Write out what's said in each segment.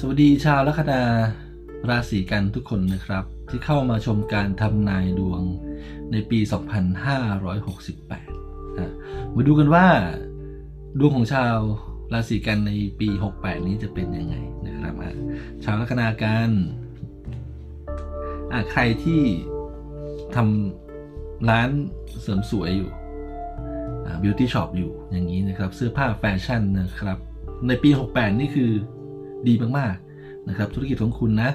สวัสดีชาวลัคนาราศีกันทุกคนนะครับ ที่เข้ามาชมการทำนายดวงในปี 2568อะมาดูกันว่าดวงของชาวราศีกันในปี 68 นี้จะเป็นยังไงนะครับชาวลัคนากันใครที่ทำร้านเสริมสวยอยู่บิวตี้ช็อปอยู่อย่างนี้นะครับ เสื้อผ้าแฟชั่นนะครับ ในปี 68 นี่คือ ดีมากๆนะครับธุรกิจของคุณนะ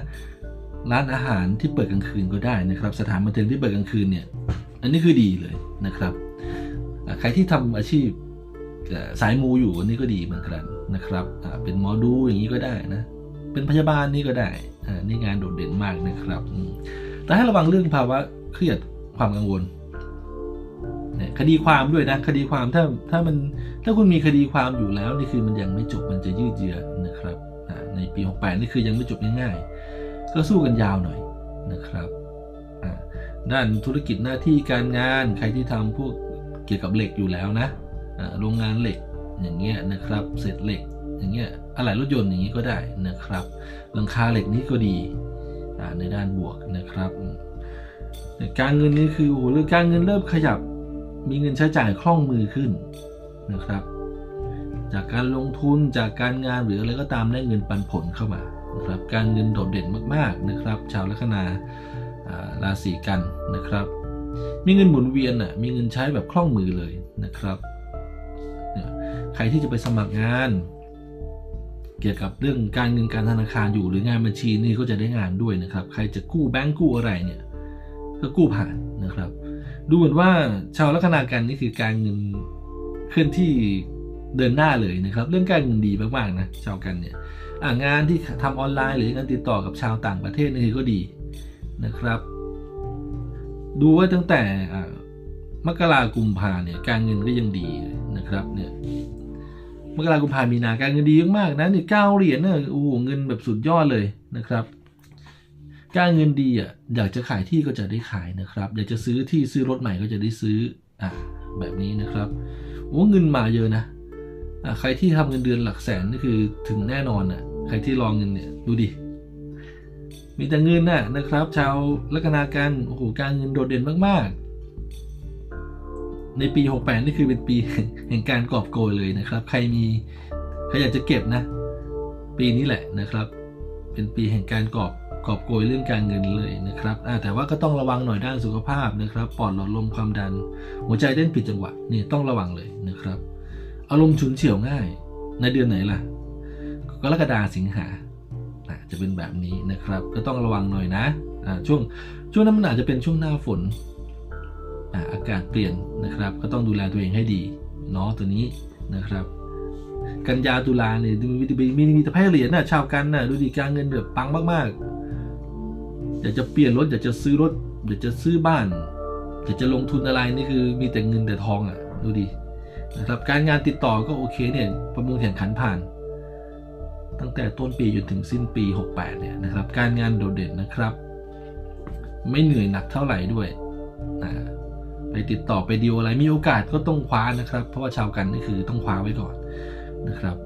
ร้านอาหารที่เปิดกลางคืนก็ได้นะครับ สถานบันเทิงที่เปิดกลางคืนเนี่ยอันนี้คือดีเลยนะครับใครที่ทำอาชีพสายมูอยู่อันนี้ก็ดีเหมือนกันนะครับเป็นหมอดูอย่างนี้ก็ได้นะเป็นพยาบาลนี่ก็ได้นี่งานโดดเด่นมากนะครับ แต่ให้ระวังเรื่องภาวะเครียดความกังวลเนี่ยคดีความด้วยนะ คดีความถ้าถ้ามันถ้าคุณมีคดีความอยู่แล้วนี่คือมันยังไม่จบมันจะยืดเยื้อนะครับ ในปี 68 นี่คือยังไม่จบง่ายๆ ก็สู้กันยาวหน่อยนะครับด้านธุรกิจหน้าที่การงานใครที่ทำพวกเกี่ยวกับเหล็กอยู่แล้วนะโรงงานเหล็กอย่างเงี้ยนะครับเศษเหล็กอย่างเงี้ยอะไหล่รถยนต์อย่างนี้ก็ได้นะครับหลังคาเหล็กนี้ก็ดีในด้านบวกนะครับการเงินนี่คือโอ้โหการเงินเริ่มขยับมีเงินใช้จ่ายคล่องมือขึ้นนะครับ จากการลงทุนจากการงานหรืออะไรก็ตามได้เงินปันผลเข้ามานะครับการเงินโดดเด่นมากๆนะครับ ชาวลัคนาราศีกันนะครับ มีเงินหมุนเวียนอะมีเงินใช้แบบคล่องมือเลยนะครับเนี่ยใครที่จะไปสมัครงาน เกี่ยวกับเรื่องการเงินการธนาคารอยู่หรืองานบัญชีนี่ก็จะได้งานด้วยนะครับ ใครจะกู้แบงก์กู้อะไรเนี่ยก็กู้ผ่านนะครับ ดูเหมือนว่าชาวลัคนากันนี่คือการเงินเคลื่อนที่ เดินหน้าเลยนะครับ เรื่องการเงินดีมากๆนะชาวกันเนี่ยงานที่ทำออนไลน์หรืองานติดต่อกับชาวต่างประเทศนี่ก็ดีนะครับ ดูไว่าตั้งแต่มกรากุมภาเนี่ยการเงินก็ยังดีนะครับเนี่ยมกรากุมภามีนาการเงินดีมากๆนะนี่เก้าเหรียญเนี่ยโอ้โหเงินแบบสุดยอดเลยนะครับ การเงินดีอะอยากจะขายที่ก็จะได้ขายนะครับ อยากจะซื้อที่ซื้อรถใหม่ก็จะได้ซื้ออะแบบนี้นะครับโอ้เงินมาเยอะนะ ใครที่ทำเงินเดือนหลักแสนนี่คือถึงแน่นอนอะ ใครที่รองเงินเนี่ยดูดิ มีแต่เงินน่ะนะครับ ชาวลัคนาการโอ้โหการเงินโดดเด่นมากๆ ในปี 68 นี่คือเป็นปีแห่งการกอบโกยเลยนะครับ ใครมีใครอยากจะเก็บนะ ปีนี้แหละนะครับ เป็นปีแห่งการกอบกอบโกยเรื่องการเงินเลยนะครับแต่ว่าก็ต้องระวังหน่อยด้านสุขภาพนะครับ ปอดหลอดลมความดัน หัวใจเต้นผิดจังหวะนี่ต้องระวังเลยนะครับ อารมณ์ฉุนเฉียวง่าย ในเดือนไหนล่ะ กรกฎาสิงหาะจะเป็นแบบนี้นะครับ ก็ต้องระวังหน่อยนะช่วงช่วงนั้นมันอาจจะเป็นช่วงหน้าฝนอาอากาศเปลี่ยนนะครับ ก็ต้องดูแลตัวเองให้ดีเนาะตัวนี้นะครับ กันยาตุลาเนี่ยมีมีมีมีแต่ไพ่เหรียญน่ะชาวกันน่ะดูดีการเงินแบบปังมากๆอยากจะเปลี่ยนรถอยากจะซื้อรถอยากจะซื้อบ้านอยากจะลงทุนอะไรนี่คือมีแต่เงินแต่ทองอะ ดูดี นะครับการงานติดต่อก็โอเคเนี่ยประมูลแข่งขันผ่าน ตั้งแต่ต้นปีจนถึงสิ้นปี 68เนี่ยนะครับการงานโดดเด่นนะครับ ไม่เหนื่อยหนักเท่าไหร่ด้วยนะไปติดต่อไปดีลอะไรมีโอกาสก็ต้องคว้านะครับ เพราะว่าชาวกันนี่คือต้องคว้าไว้ก่อนนะครับ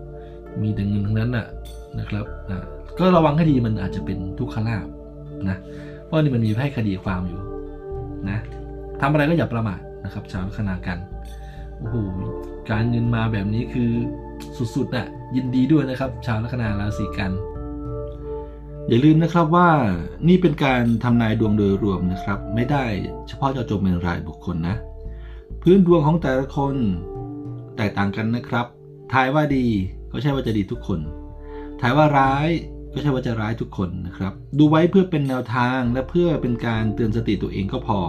มีแต่เงินทั้งนั้นน่ะนะครับอ่าก็ระวังให้ดีมันอาจจะเป็นทุกขลาบนะเพราะนี่มันมีไพ่คดีความอยู่นะทำอะไรก็อย่าประมาทนะครับ ชาวลัคนากัน โอ้โหการเงินมาแบบนี้คือสุดๆน่ะยินดีด้วยนะครับ ชาวลัคนาราศีกัน อย่าลืมนะครับว่านี่เป็นการทำนายดวงโดยรวมนะครับ ไม่ได้เฉพาะเจาะจงเป็นรายบุคคลนะ พื้นดวงของแต่ละคนแตกต่างกันนะครับทายว่าดีก็ใช่ว่าจะดีทุกคนทายว่าร้ายก็ใช่ว่าจะร้ายทุกคนนะครับ ดูไว้เพื่อเป็นแนวทางและเพื่อเป็นการเตือนสติตัวเองก็พอ